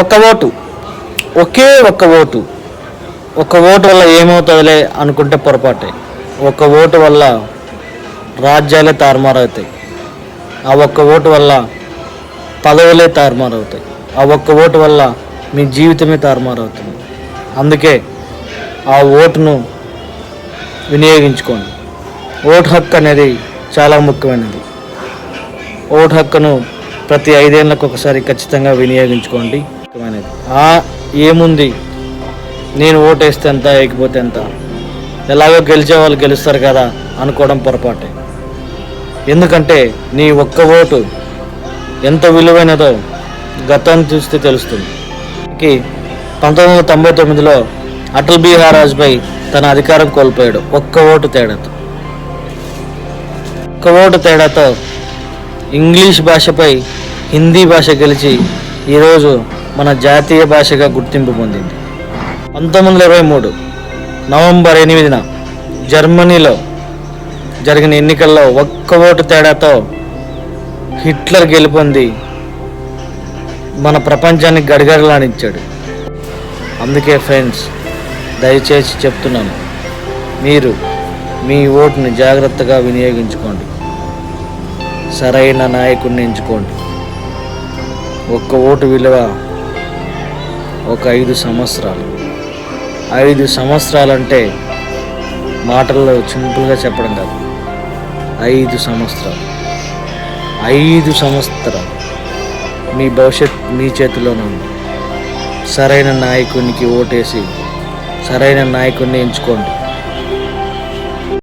ఒక్క ఓటు. ఒకే ఒక్క ఓటు. ఒక ఓటు వల్ల ఏమవుతుందిలే అనుకుంటే పొరపాటే. ఒక్క ఓటు వల్ల రాజ్యాలే తారుమారవుతాయి. ఆ ఒక్క ఓటు వల్ల పదవులే తారుమారవుతాయి. ఆ ఒక్క ఓటు వల్ల మీ జీవితమే తారుమారవుతుంది. అందుకే ఆ ఓటును వినియోగించుకోండి. ఓటు హక్కు అనేది చాలా ముఖ్యమైనది. ఓటు హక్కును ప్రతి ఐదేళ్ళకు ఒకసారి ఖచ్చితంగా వినియోగించుకోండి. ఏముంది? నేను ఓటు వేస్తే ఎంత వేయకపోతే ఎంత? ఎలాగో గెలిచే వాళ్ళు గెలుస్తారు కదా అనుకోవడం పొరపాటే. ఎందుకంటే నీ ఒక్క ఓటు ఎంత విలువైనదో గతాన్ని చూస్తే తెలుస్తుంది. కి పంతొమ్మిది వందల తొంభై తొమ్మిదిలో అటల్ బిహార్ వాజ్పేయి తన అధికారం కోల్పోయాడు. ఒక్క ఓటు తేడాతో. ఒక్క ఓటు తేడాతో ఇంగ్లీష్ భాషపై హిందీ భాష గెలిచి ఈరోజు మన జాతీయ భాషగా గుర్తింపు పొందింది. పంతొమ్మిది వందల ఇరవై మూడు నవంబర్ ఎనిమిదిన జర్మనీలో జరిగిన ఎన్నికల్లో ఒక్క ఓటు తేడాతో హిట్లర్ గెలుపొంది మన ప్రపంచాన్ని గడిగడలాడించాడు. అందుకే ఫ్రెండ్స్ దయచేసి చెప్తున్నాను మీరు మీ ఓటుని జాగ్రత్తగా వినియోగించుకోండి. సరైన నాయకుడిని ఎంచుకోండి. ఒక్క ఓటు విలువ ఒక ఐదు సంవత్సరాలు. ఐదు సంవత్సరాలంటే మాటల్లో సింపుల్గా చెప్పడం కాదు. ఐదు సంవత్సరాలు. ఐదు సంవత్సరాలు. మీ భవిష్యత్ మీ చేతిలోనే ఉంది. సరైన నాయకునికి ఓటేసి సరైన నాయకుడిని ఎంచుకోండి.